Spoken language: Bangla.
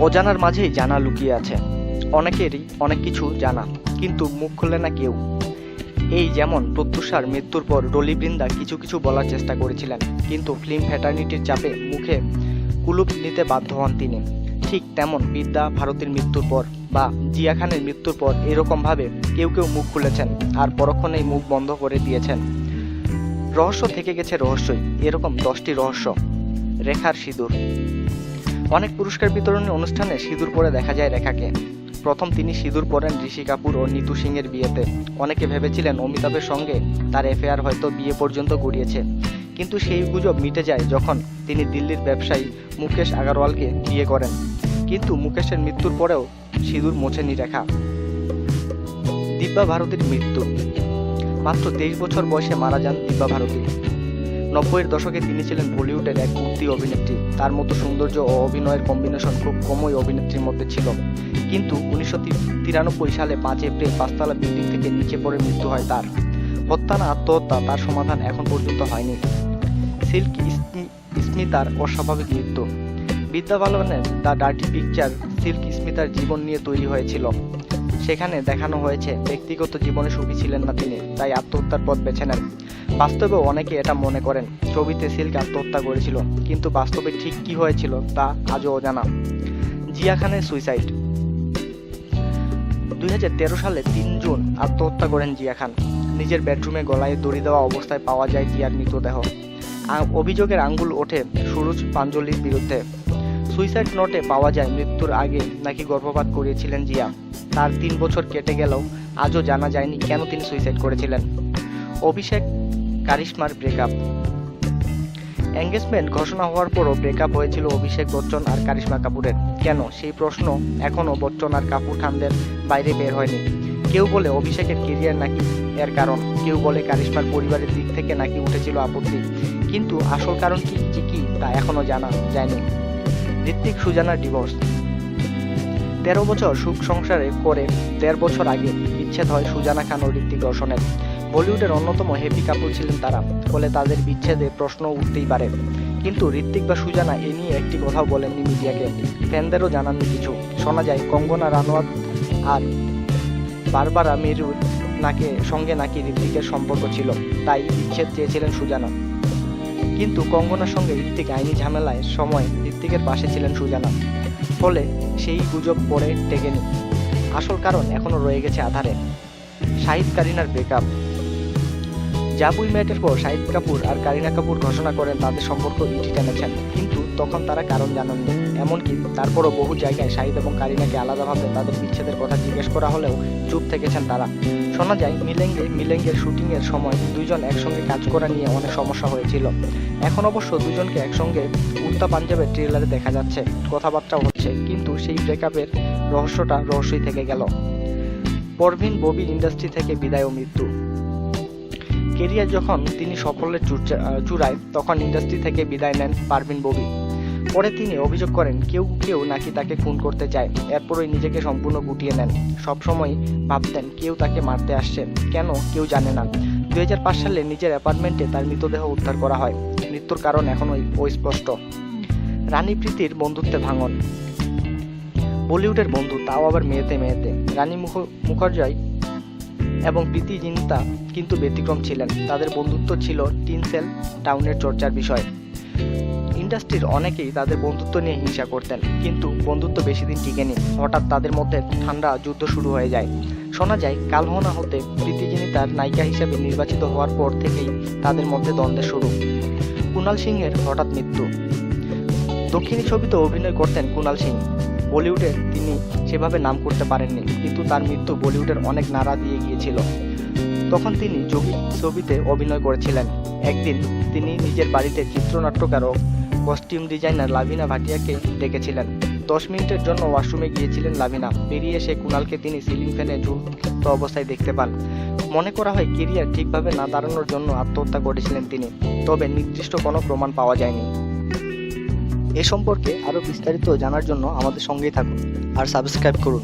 অজানার মাঝেই জানা লুকিয়ে আছে। অনেকেরই অনেক কিছু জানা, কিন্তু মুখ খুলে না কেউ। এই যেমন প্রত্যুষার মৃত্যুর পর ডলি বৃন্দা কিছু কিছু বলার চেষ্টা করেছিলেন, কিন্তু ফিল্ম ফ্যাটার্নিটির চাপে মুখে কুলুপ নিতে বাধ্য হন তিনি। ঠিক তেমন বিদ্যা ভারতীর মৃত্যুর পর বা জিয়া খানের মৃত্যুর পর এরকমভাবে কেউ কেউ মুখ খুলেছেন আর পরক্ষণেই মুখ বন্ধ করে দিয়েছেন। রহস্য থেকে গেছে রহস্যই, এরকম দশটি রহস্য। রেখার সিঁদুর। অনেক পুরস্কার বিতরণী অনুষ্ঠানে সিঁদুর পরে দেখা যায় রেখাকে। প্রথম তিনি সিঁদুর পরেন ঋষি কাপুর ও নিতু সিং এর বিয়েতে। অনেকে ভেবেছিলেন অমিতাভের সঙ্গে তার এফেয়ার হয়তো বিয়ে পর্যন্ত গড়িয়েছে। কিন্তু সেই গুজব মিটে যায় যখন তিনি দিল্লির ব্যবসায়ী মুকেশ আগারওয়ালকে বিয়ে করেন। কিন্তু মুকেশের মৃত্যুর পরেও সিঁদুর মোছেনি রেখা। দিব্যা ভারতীর মৃত্যু। মাত্র তেইশ বছর বয়সে মারা যান দিব্যা ভারতী। নব্বইয়ের দশকে তিনি ছিলেন বলিউডের এক উঠতি অভিনেত্রী। তার মতো সৌন্দর্য ও অভিনয়ের কম্বিনেশন খুব কমই অভিনেত্রীর মধ্যে ছিল। কিন্তু উনিশশো তিরানব্বই সালে পাঁচ এপ্রিল পাঁচতলা বিল্ডিং থেকে নিচে পড়ে মৃত্যু হয় তার। হত্যা না, আত্মহত্যা তার সমাধান এখন পর্যন্ত হয়নি। সিল্ক স্মিতার অস্বাভাবিক মৃত্যু। বিদ্যা বালনের দ্য ডার্টি পিকচার সিল্ক স্মিতার জীবন নিয়ে তৈরি হয়েছিল। সেখানে দেখানো হয়েছে, ব্যক্তিগত জীবনে সুখী ছিলেন না তিনি, তাই আত্মহত্যার পথ বেছে নেন। বাস্তবেও অনেকে এটা মনে করেন, ছবিতে সিল্ক আত্মহত্যা করেছিল, কিন্তু বাস্তবে ঠিক কি হয়েছিল তা আজও অজানা। জিয়া খানের সুইসাইড। দুই হাজার তেরো সালে তিন জুন আত্মহত্যা করেন জিয়া খান। নিজের বেডরুমে গলায় দড়ি দেওয়া অবস্থায় পাওয়া যায় জিয়ার মৃতদেহ। অভিযোগের আঙ্গুল ওঠে সুরজ পাঞ্জলির বিরুদ্ধে। সুইসাইড নোটে পাওয়া যায় মৃত্যুর আগে নাকি গর্ভপাত করিয়েছিলেন জিয়া। তার তিন বছর কেটে গেলেও আজও জানা যায়নি কেন তিনি সুইসাইড করেছিলেন। অভিষেক কারিশমার ব্রেকআপ। এঙ্গেজমেন্ট ঘোষণা হওয়ার পরও ব্রেকআপ হয়েছিল অভিষেক বচ্চন আর কারিশমা কাপুরের। কেন? সেই প্রশ্ন এখনও বচ্চন আর কাপুর খানদের বাইরে বের হয়নি। কেউ বলে অভিষেকের কেরিয়ার নাকি এর কারণ। কেউ বলে কারিশমার পরিবারের দিক থেকে নাকি উঠেছিল আপত্তি। কিন্তু আসল কারণ কি কি তা এখনও জানা যায়নি। ঋত্বিক সুজানার ডিভোর্স তেরো বছর সুখ সংসারে করে দেড় বছর আগে বিচ্ছেদ হয় সুজানা খান ও ঋত্বিক রোশনের। বলিউডের অন্যতম হেপি কাপল ছিলেন তারা, ফলে তাদের বিচ্ছেদে প্রশ্ন উঠতেই পারে। কিন্তু ঋত্বিক বা সুজানা এ নিয়ে একটি কথাও বলেননি মিডিয়াকে। ফ্যানদেরও জানাননি কিছু। শোনা যায়, কঙ্গনা রানোয়াত আর বারবারা মেরুর নাকে, সঙ্গে নাকি ঋত্বিকের সম্পর্ক ছিল, তাই বিচ্ছেদ চেয়েছিলেন সুজানা। কিন্তু কঙ্গনার সঙ্গে ঋত্বিক আইনি ঝামেলায় সময় ঋত্বিকের পাশে ছিলেন সুজানা। ফলে সেই গুজব পরে টেকেনি। আসল কারণ এখনও রয়ে গেছে আধারে। শাহিদ কারিনার ব্রেকআপ জাবুই ম্যাটের পর শাহিদ কাপুর আর কারিনা কাপুর ঘোষণা করেন তাদের সম্পর্ক ইটি টেনেছেন কিন্তু তখন তারা কারণ জানাননি। এমনকি তারপরও বহু জায়গায় শাহিদ এবং কারিনাকে আলাদাভাবে তাদের বিচ্ছেদের কথা জিজ্ঞেস করা হলেও চুপ থেকেছেন তারা। শোনা যায়, মিলেঙ্গে মিলেঙ্গের শুটিংয়ের সময় দুইজন একসঙ্গে কাজ করা নিয়ে অনেক সমস্যা হয়েছিল। এখন অবশ্য দুজনকে একসঙ্গে উল্টা পাঞ্জাবের ট্রেলারে দেখা যাচ্ছে কথাবার্তা হচ্ছে, কিন্তু সেই ব্রেকআপের রহস্যটা রহস্যই থেকে গেল। পরভিন ববি ইন্ডাস্ট্রি থেকে বিদায় ও মৃত্যু। কেরিয়ার যখন তিনি সফলের চূড়ায়, তখন ইন্ডাস্ট্রি থেকে বিদায় নেন পারভিন ববি। পরে তিনি অভিযোগ করেন, কেউ কেউ নাকি তাকে খুন করতে চায়। এরপরই নিজেকে সম্পূর্ণ গুটিয়ে নেন। সবসময় ভাবতেন, কেউ তাকে মারতে আসছে। কেন, কেউ জানে না। দুই হাজার পাঁচ সালে নিজের অ্যাপার্টমেন্টে তার মৃতদেহ উদ্ধার করা হয়। মৃত্যুর কারণ এখনও অস্পষ্ট। রানী প্রীতির বন্ধুত্বে ভাঙন। বলিউডের বন্ধু, তাও আবার মেয়েতে মেয়েতে। রানী মুখ, মুখার্জয় এবং প্রীতি জিন্তা কিন্তু ব্যতিক্রম ছিলেন। তাদের বন্ধুত্ব ছিল টিনসেল টাউনের চর্চার বিষয়। ইন্ডাস্ট্রির অনেকেই তাদের বন্ধুত্ব নিয়ে হিংসা করতেন, কিন্তু বন্ধুত্ব বেশি দিন টিকেনি হঠাৎ তাদের মধ্যে ঠান্ডা যুদ্ধ শুরু হয়ে যায়। শোনা যায়, কালহোনা হতে প্রীতি জিনিতার নায়িকা হিসেবে নির্বাচিত হওয়ার পর থেকেই তাদের মধ্যে দ্বন্দ্বের শুরু। কুণাল সিংয়ের হঠাৎ মৃত্যু। দক্ষিণী ছবিতে অভিনয় করতেন কুণাল সিং। বলিউডে তিনি সেভাবে নাম করতে পারেননি, কিন্তু তার মৃত্যু বলিউডের অনেক নাড়া দিয়ে গিয়েছিল। তখন তিনি যোগী ছবিতে অভিনয় করেছিলেন। একদিন তিনি নিজের বাড়িতে চিত্রনাট্যকার ও কস্টিউম ডিজাইনার লাভিনা ভাটিয়াকে ডেকেছিলেন দশ মিনিটের জন্য ওয়াশরুমে গিয়েছিলেন লাভিনা বেরিয়ে এসে কুণালকে তিনি সিলিং ফ্যানে ঝুলন্ত অবস্থায় দেখতে পান। মনে করা হয় কেরিয়ার ঠিকভাবে না দাঁড়ানোর জন্য আত্মহত্যা করেছিলেন তিনি, তবে নির্দিষ্ট কোনো প্রমাণ পাওয়া যায়নি। এ সম্পর্কে আরও বিস্তারিত জানার জন্য আমাদের সঙ্গেই থাকুন আর সাবস্ক্রাইব করুন।